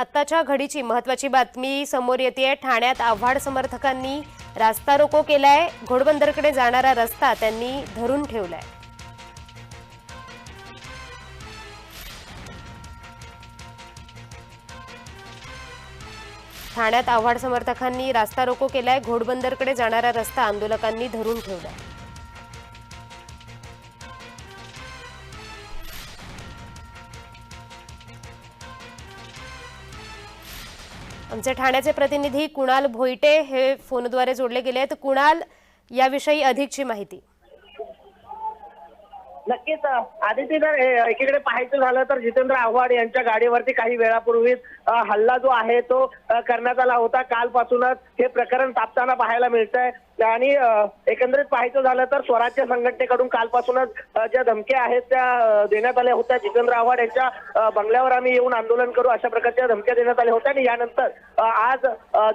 आत्ताच्या घडीची महत्वाची बातमी समोर येते ठाण्यात आव्हाड समर्थकांनी रास्ता रोको केलाय. घोडबंदरकडे जाणारा रस्ता त्यांनी धरून ठेवलाय. ठाण्यात आव्हाड समर्थकांनी रास्ता रोको केलाय. घोडबंदरकडे जाणारा रस्ता आंदोलकांनी धरून ठेवलाय. आमचे ठाण्याचे प्रतिनिधी कुणाल भोईटे हे फोनद्वारे जोडले गेले आहेत. कुणाल याविषयी अधिकची माहिती. नक्कीच आदिती जर एकीकडे पाहायचं झालं तर जितेंद्र आव्हाड यांच्या गाडीवरती काही वेळापूर्वीच हल्ला जो आहे तो करण्यात आला होता. कालपासूनच हे प्रकरण तापताना पाहायला मिळतंय. आणि एकंदरीत पाहायचं झालं तर स्वराज्य संघटनेकडून कालपासूनच ज्या धमक्या आहेत त्या देण्यात आल्या होत्या. जितेंद्र आव्हाड यांच्या बंगल्यावर आम्ही येऊन आंदोलन करू अशा प्रकारच्या धमक्या देण्यात आल्या होत्या. आणि यानंतर आज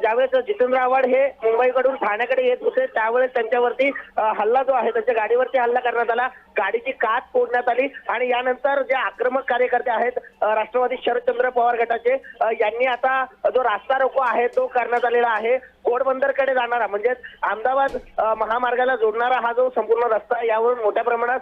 ज्यावेळेस जितेंद्र आव्हाड हे मुंबईकडून ठाण्याकडे येत होते त्यावेळेस त्यांच्यावरती हल्ला जो आहे त्यांच्या गाडीवरती हल्ला करण्यात आला. गाडीची काच फोडण्यात आली आणि यानंतर जे आक्रमक कार्यकर्ते आहेत राष्ट्रवादी शरदचंद्र पवार गटाचे यांनी आता जो रास्ता रोको आहे तो करण्यात आलेला आहे. घोडबंदरकडे जाणारा म्हणजेच अहमदाबाद महामार्गाला जोडणारा हा जो संपूर्ण रस्ता आहे यावरून मोठ्या प्रमाणात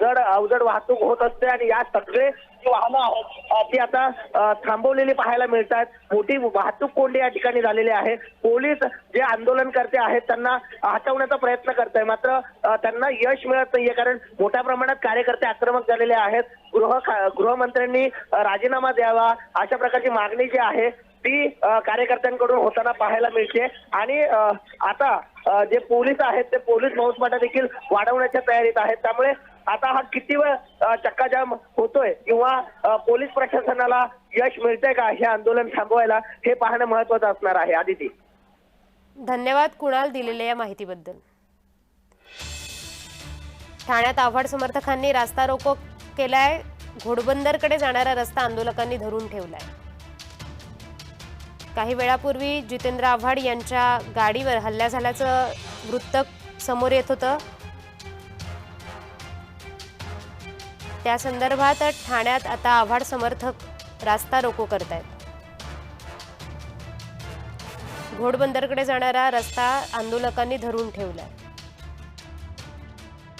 जड अवजड वाहतूक होत असते आणि या सगळे जी वाहनं आहेत. ती आता थांबवलेली पाहायला मिळतात मोठी वाहतूक कोंडी या ठिकाणी झालेली आहे. पोलीस जे आंदोलनकर्ते आहेत त्यांना हटवण्याचा प्रयत्न करत आहे मात्र त्यांना यश मिळत नाहीये कारण मोठ्या प्रमाणात कार्यकर्ते आक्रमक झालेले आहेत. गृह गृहमंत्र्यांनी राजीनामा द्यावा अशा प्रकारची मागणी जी आहे ती कार्यकर्त्यांकडून होताना पाहायला मिळते. आणि आता जे पोलीस आहेत ते पोलीस मौसमाटा देखील वाढवण्याच्या तयारीत आहेत. त्यामुळे आता हा किती वेळ चक्काजाम होतोय? किंवा पोलीस प्रशासनाला यश मिळतंय का हे आंदोलन थांबवायला? हे पाहणं महत्वाचं असणार आहे. आदिती. धन्यवाद कुणाल दिलेल्या या माहितीबद्दल. ठाण्यात आव्हाड समर्थकांनी रास्ता रोको केलाय. घोडबंदरकडे जाणारा रस्ता आंदोलकांनी धरून ठेवलाय. काही वेळापूर्वी जितेंद्र आव्हाड यांच्या गाडीवर हल्ला झाल्याचं वृत्त समोर येत होतं. त्या संदर्भात ठाण्यात आता आव्हाड समर्थक रास्ता रोको करत आहेत घोडबंदरकडे जाणारा रस्ता आंदोलकांनी धरून ठेवलाय.